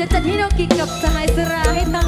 จะจัดให้น้องกิ๊กับสหายสราให้ตัง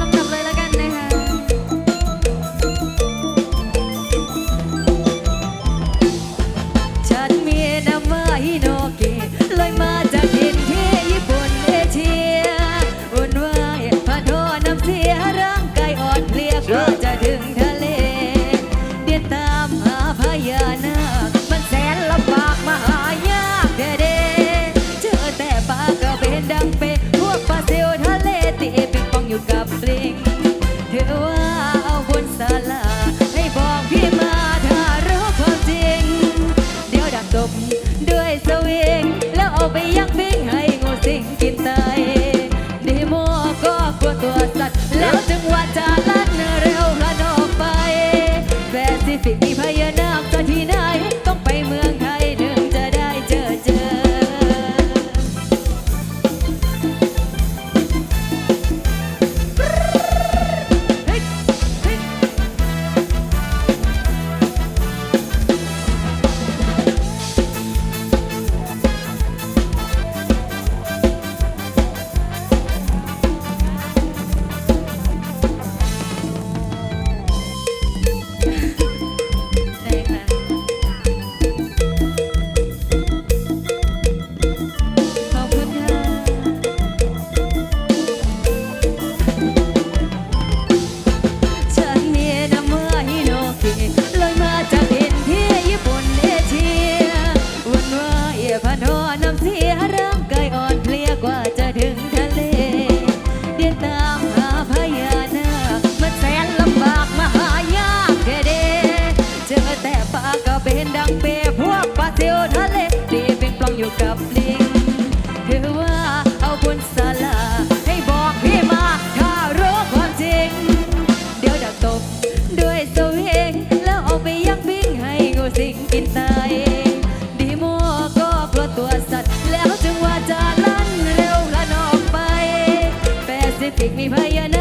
ด้วยสวิงแล้วเอาไปยักทิ้งให้งูสิงกินไตดีโมก็กลัวตัวสัตว์ แล้วจึงว่าจะลั่เร็วพลันออกไปแปซิฟิกมีพญานาคตอนที่ กัลิงหรือว่าเอาบนสลาให้บอกพี่มาถ้ารู้ความจริง เดี๋ยวดักตบด้วยสวิงแล้วเอาไปยักบิ้ให้งูสิงกินตาย ดีโมก็กลัวตัวสัตว์ แล้วจึงว่าจะลั่นเร็วละนอกไปแปซิฟิกมีพยาน